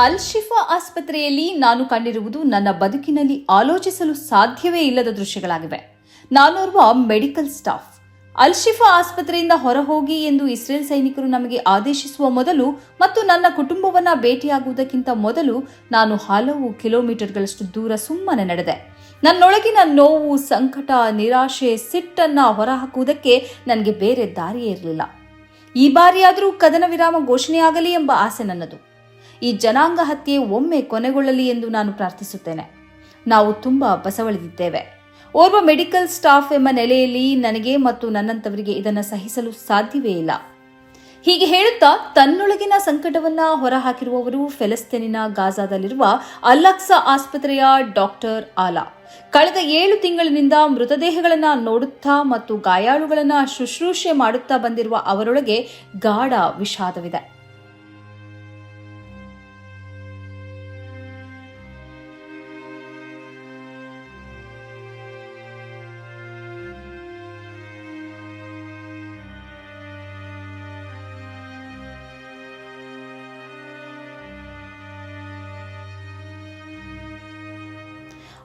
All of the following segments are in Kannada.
ಅಲ್ ಶಿಫಾ ಆಸ್ಪತ್ರೆಯಲ್ಲಿ ನಾನು ಕಂಡಿರುವುದು ನನ್ನ ಬದುಕಿನಲ್ಲಿ ಆಲೋಚಿಸಲು ಸಾಧ್ಯವೇ ಇಲ್ಲದ ದೃಶ್ಯಗಳಾಗಿವೆ. ನಾನೋರ್ವ ಮೆಡಿಕಲ್ ಸ್ಟಾಫ್. ಅಲ್ ಶಿಫಾ ಆಸ್ಪತ್ರೆಯಿಂದ ಹೊರಹೋಗಿ ಎಂದು ಇಸ್ರೇಲ್ ಸೈನಿಕರು ನಮಗೆ ಆದೇಶಿಸುವ ಮೊದಲು ಮತ್ತು ನನ್ನ ಕುಟುಂಬವನ್ನ ಭೇಟಿಯಾಗುವುದಕ್ಕಿಂತ ಮೊದಲು ನಾನು ಹಲವು ಕಿಲೋಮೀಟರ್ಗಳಷ್ಟು ದೂರ ಸುಮ್ಮನೆ ನಡೆದೆ. ನನ್ನೊಳಗಿನ ನೋವು, ಸಂಕಟ, ನಿರಾಶೆ ಸಿಟ್ಟನ್ನ ಹೊರಹಾಕುವುದಕ್ಕೆ ನನಗೆ ಬೇರೆ ದಾರಿಯೇ ಇರಲಿಲ್ಲ. ಈ ಬಾರಿಯಾದರೂ ಕದನ ವಿರಾಮ ಘೋಷಣೆಯಾಗಲಿ ಎಂಬ ಆಸೆ ನನ್ನದು. ಈ ಜನಾಂಗ ಹತ್ಯೆ ಒಮ್ಮೆ ಕೊನೆಗೊಳ್ಳಲಿ ಎಂದು ನಾನು ಪ್ರಾರ್ಥಿಸುತ್ತೇನೆ. ನಾವು ತುಂಬಾ ಬಸವಳಿದಿದ್ದೇವೆ. ಓರ್ವ ಮೆಡಿಕಲ್ ಸ್ಟಾಫ್ ಎಂಬ ನೆಲೆಯಲ್ಲಿ ನನಗೆ ಮತ್ತು ನನ್ನಂತವರಿಗೆ ಇದನ್ನು ಸಹಿಸಲು ಸಾಧ್ಯವೇ ಇಲ್ಲ. ಹೀಗೆ ಹೇಳುತ್ತಾ ತನ್ನೊಳಗಿನ ಸಂಕಟವನ್ನ ಹೊರಹಾಕಿರುವವರು ಫೆಲಸ್ತೀನಿನ ಗಾಜಾದಲ್ಲಿರುವ ಅಲ್ಲಕ್ಸಾ ಆಸ್ಪತ್ರೆಯ ಡಾಕ್ಟರ್ ಆಲಾ. ಕಳೆದ ಏಳು ತಿಂಗಳಿನಿಂದ ಮೃತದೇಹಗಳನ್ನ ನೋಡುತ್ತಾ ಮತ್ತು ಗಾಯಾಳುಗಳನ್ನ ಶುಶ್ರೂಷೆ ಮಾಡುತ್ತಾ ಬಂದಿರುವ ಅವರೊಳಗೆ ಗಾಢ ವಿಷಾದವಿದೆ.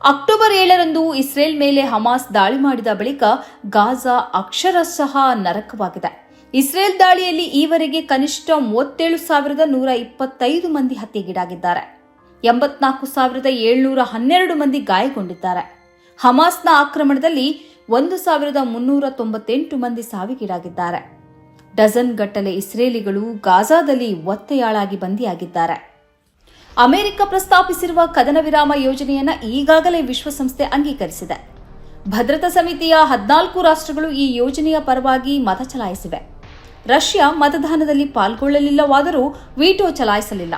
ಅಕ್ಟೋಬರ್ ಏಳರಂದು ಇಸ್ರೇಲ್ ಮೇಲೆ ಹಮಾಸ್ ದಾಳಿ ಮಾಡಿದ ಬಳಿಕ ಗಾಜಾ ಅಕ್ಷರಶಃ ನರಕವಾಗಿದೆ. ಇಸ್ರೇಲ್ ದಾಳಿಯಲ್ಲಿ ಈವರೆಗೆ ಕನಿಷ್ಠ ಮೂವತ್ತೇಳು ಸಾವಿರದ ನೂರ ಇಪ್ಪತ್ತೈದು ಮಂದಿ ಹತ್ಯೆಗೀಡಾಗಿದ್ದಾರೆ. ಎಂಬತ್ನಾಲ್ಕು ಸಾವಿರದ ಏಳ್ನೂರ ಹನ್ನೆರಡು ಮಂದಿ ಗಾಯಗೊಂಡಿದ್ದಾರೆ. ಹಮಾಸ್ನ ಆಕ್ರಮಣದಲ್ಲಿ ಒಂದು ಸಾವಿರದ ಮುನ್ನೂರ ತೊಂಬತ್ತೆಂಟು ಮಂದಿ ಸಾವಿಗೀಡಾಗಿದ್ದಾರೆ. ಡಜನ್ ಗಟ್ಟಲೆ ಇಸ್ರೇಲಿಗಳು ಗಾಜಾದಲ್ಲಿ ಒತ್ತೆಯಾಳಾಗಿ ಬಂದಿಯಾಗಿದ್ದಾರೆ. ಅಮೆರಿಕ ಪ್ರಸ್ತಾಪಿಸಿರುವ ಕದನ ವಿರಾಮ ಯೋಜನೆಯನ್ನು ಈಗಾಗಲೇ ವಿಶ್ವಸಂಸ್ಥೆ ಅಂಗೀಕರಿಸಿದೆ. ಭದ್ರತಾ ಸಮಿತಿಯ ಹದಿನಾಲ್ಕು ರಾಷ್ಟ್ರಗಳು ಈ ಯೋಜನೆಯ ಪರವಾಗಿ ಮತ ಚಲಾಯಿಸಿವೆ. ರಷ್ಯಾ ಮತದಾನದಲ್ಲಿ ಪಾಲ್ಗೊಳ್ಳಲಿಲ್ಲವಾದರೂ ವೀಟೋ ಚಲಾಯಿಸಲಿಲ್ಲ.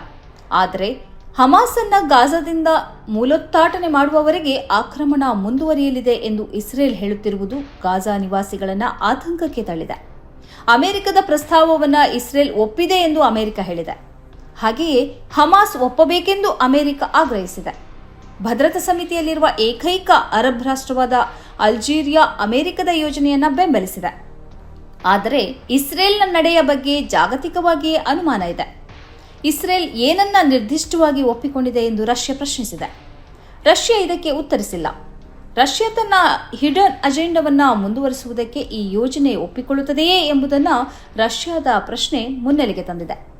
ಆದರೆ ಹಮಾಸನ್ನ ಗಾಜಾದಿಂದ ಮೂಲೋತ್ಪಾಟನೆ ಮಾಡುವವರೆಗೆ ಆಕ್ರಮಣ ಮುಂದುವರಿಯಲಿದೆ ಎಂದು ಇಸ್ರೇಲ್ ಹೇಳುತ್ತಿರುವುದು ಗಾಜಾ ನಿವಾಸಿಗಳನ್ನ ಆತಂಕಕ್ಕೆ ತಳ್ಳಿದೆ. ಅಮೆರಿಕದ ಪ್ರಸ್ತಾವವನ್ನು ಇಸ್ರೇಲ್ ಒಪ್ಪಿದೆ ಎಂದು ಅಮೆರಿಕ ಹೇಳಿದೆ. ಹಾಗೆಯೇ ಹಮಾಸ್ ಒಪ್ಪಬೇಕೆಂದು ಅಮೆರಿಕ ಆಗ್ರಹಿಸಿದೆ. ಭದ್ರತಾ ಸಮಿತಿಯಲ್ಲಿರುವ ಏಕೈಕ ಅರಬ್ ರಾಷ್ಟ್ರವಾದ ಅಲ್ಜೀರಿಯಾ ಅಮೆರಿಕದ ಯೋಜನೆಯನ್ನು ಬೆಂಬಲಿಸಿದೆ. ಆದರೆ ಇಸ್ರೇಲ್ನ ನಡೆಯ ಬಗ್ಗೆ ಜಾಗತಿಕವಾಗಿಯೇ ಅನುಮಾನ ಇದೆ. ಇಸ್ರೇಲ್ ಏನನ್ನ ನಿರ್ದಿಷ್ಟವಾಗಿ ಒಪ್ಪಿಕೊಂಡಿದೆ ಎಂದು ರಷ್ಯಾ ಪ್ರಶ್ನಿಸಿದೆ. ರಷ್ಯಾ ಇದಕ್ಕೆ ಉತ್ತರಿಸಿಲ್ಲ. ರಷ್ಯಾ ತನ್ನ ಹಿಡನ್ ಅಜೆಂಡವನ್ನ ಮುಂದುವರಿಸುವುದಕ್ಕೆ ಈ ಯೋಜನೆ ಒಪ್ಪಿಕೊಳ್ಳುತ್ತದೆಯೇ ಎಂಬುದನ್ನು ರಷ್ಯಾದ ಪ್ರಶ್ನೆ ಮುನ್ನೆಲೆಗೆ ತಂದಿದೆ.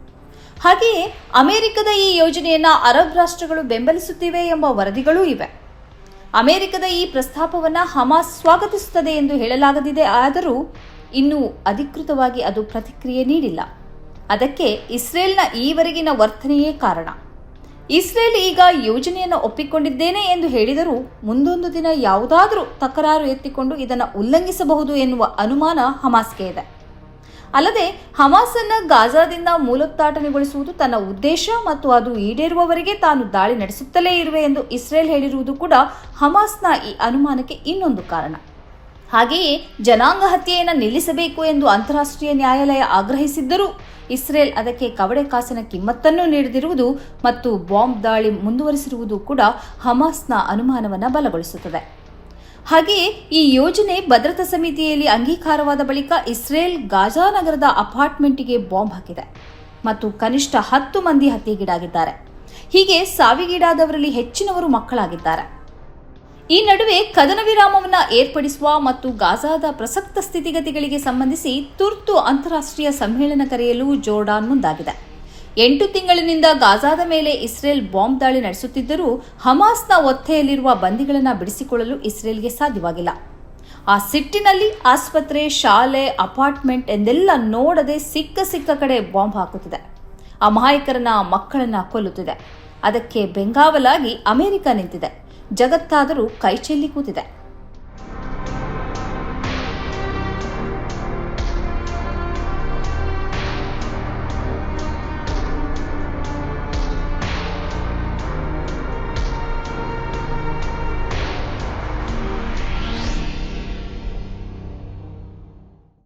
ಹಾಗೆಯೇ ಅಮೆರಿಕದ ಈ ಯೋಜನೆಯನ್ನು ಅರಬ್ ರಾಷ್ಟ್ರಗಳು ಬೆಂಬಲಿಸುತ್ತಿವೆ ಎಂಬ ವರದಿಗಳೂ ಇವೆ. ಅಮೆರಿಕದ ಈ ಪ್ರಸ್ತಾಪವನ್ನು ಹಮಾಸ್ ಸ್ವಾಗತಿಸುತ್ತದೆ ಎಂದು ಹೇಳಲಾಗದಿದೆ ಆದರೂ ಇನ್ನೂ ಅಧಿಕೃತವಾಗಿ ಅದು ಪ್ರತಿಕ್ರಿಯೆ ನೀಡಿಲ್ಲ. ಅದಕ್ಕೆ ಇಸ್ರೇಲ್ನ ಈವರೆಗಿನ ವರ್ತನೆಯೇ ಕಾರಣ. ಇಸ್ರೇಲ್ ಈಗ ಯೋಜನೆಯನ್ನು ಒಪ್ಪಿಕೊಂಡಿದ್ದೇನೆ ಎಂದು ಹೇಳಿದರೂ ಮುಂದೊಂದು ದಿನ ಯಾವುದಾದರೂ ತಕರಾರು ಎತ್ತಿಕೊಂಡು ಇದನ್ನು ಉಲ್ಲಂಘಿಸಬಹುದು ಎನ್ನುವ ಅನುಮಾನ ಹಮಾಸ್ಗೆ ಇದೆ. ಅಲ್ಲದೆ ಹಮಾಸನ್ನ ಗಾಜಾದಿಂದ ಮೂಲೋತ್ಪಾಟನೆಗೊಳಿಸುವುದು ತನ್ನ ಉದ್ದೇಶ ಮತ್ತು ಅದು ಈಡೇರುವವರೆಗೆ ತಾನು ದಾಳಿ ನಡೆಸುತ್ತಲೇ ಇರುವೆ ಎಂದು ಇಸ್ರೇಲ್ ಹೇಳಿರುವುದು ಕೂಡ ಹಮಾಸ್ನ ಈ ಅನುಮಾನಕ್ಕೆ ಇನ್ನೊಂದು ಕಾರಣ. ಹಾಗೆಯೇ ಜನಾಂಗ ಹತ್ಯೆಯನ್ನು ನಿಲ್ಲಿಸಬೇಕು ಎಂದು ಅಂತಾರಾಷ್ಟ್ರೀಯ ನ್ಯಾಯಾಲಯ ಆಗ್ರಹಿಸಿದ್ದರೂ ಇಸ್ರೇಲ್ ಅದಕ್ಕೆ ಕವಡೆ ಕಾಸಿನ ಕಿಮ್ಮತ್ತನ್ನು ನೀಡದಿರುವುದು ಮತ್ತು ಬಾಂಬ್ ದಾಳಿ ಮುಂದುವರಿಸಿರುವುದು ಕೂಡ ಹಮಾಸ್ನ ಅನುಮಾನವನ್ನು ಬಲಗೊಳಿಸುತ್ತದೆ. ಹಾಗೆಯೇ ಈ ಯೋಜನೆ ಭದ್ರತಾ ಸಮಿತಿಯಲ್ಲಿ ಅಂಗೀಕಾರವಾದ ಬಳಿಕ ಇಸ್ರೇಲ್ ಗಾಜಾ ನಗರದ ಅಪಾರ್ಟ್ಮೆಂಟ್ಗೆ ಬಾಂಬ್ ಹಾಕಿದೆ ಮತ್ತು ಕನಿಷ್ಠ ಹತ್ತು ಮಂದಿ ಹತ್ಯೆಗೀಡಾಗಿದ್ದಾರೆ. ಹೀಗೆ ಸಾವಿಗೀಡಾದವರಲ್ಲಿ ಹೆಚ್ಚಿನವರು ಮಕ್ಕಳಾಗಿದ್ದಾರೆ. ಈ ನಡುವೆ ಕದನ ವಿರಾಮವನ್ನು ಏರ್ಪಡಿಸುವ ಮತ್ತು ಗಾಜಾದ ಪ್ರಸಕ್ತ ಸ್ಥಿತಿಗತಿಗಳಿಗೆ ಸಂಬಂಧಿಸಿ ತುರ್ತು ಅಂತಾರಾಷ್ಟ್ರೀಯ ಸಮ್ಮೇಳನ ಕರೆಯಲು ಜೋರ್ಡಾನ್ ಮುಂದಾಗಿದೆ. ಎಂಟು ತಿಂಗಳಿನಿಂದ ಗಾಜಾದ ಮೇಲೆ ಇಸ್ರೇಲ್ ಬಾಂಬ್ ದಾಳಿ ನಡೆಸುತ್ತಿದ್ದರೂ ಹಮಾಸ್ನ ಒತ್ತೆಯಲ್ಲಿರುವ ಬಂದಿಗಳನ್ನು ಬಿಡಿಸಿಕೊಳ್ಳಲು ಇಸ್ರೇಲ್ಗೆ ಸಾಧ್ಯವಾಗಿಲ್ಲ. ಆ ಸಿಟ್ಟಿನಲ್ಲಿ ಆಸ್ಪತ್ರೆ, ಶಾಲೆ, ಅಪಾರ್ಟ್ಮೆಂಟ್ ಎಂದೆಲ್ಲ ನೋಡದೆ ಸಿಕ್ಕ ಸಿಕ್ಕ ಕಡೆ ಬಾಂಬ್ ಹಾಕುತ್ತಿದೆ. ಅಮಾಯಕರನ್ನ, ಮಕ್ಕಳನ್ನ ಕೊಲ್ಲುತ್ತಿದೆ. ಅದಕ್ಕೆ ಬೆಂಗಾವಲಾಗಿ ಅಮೆರಿಕ ನಿಂತಿದೆ. ಜಗತ್ತಾದರೂ ಕೈಚೆಲ್ಲಿ ಕೂತಿದೆ.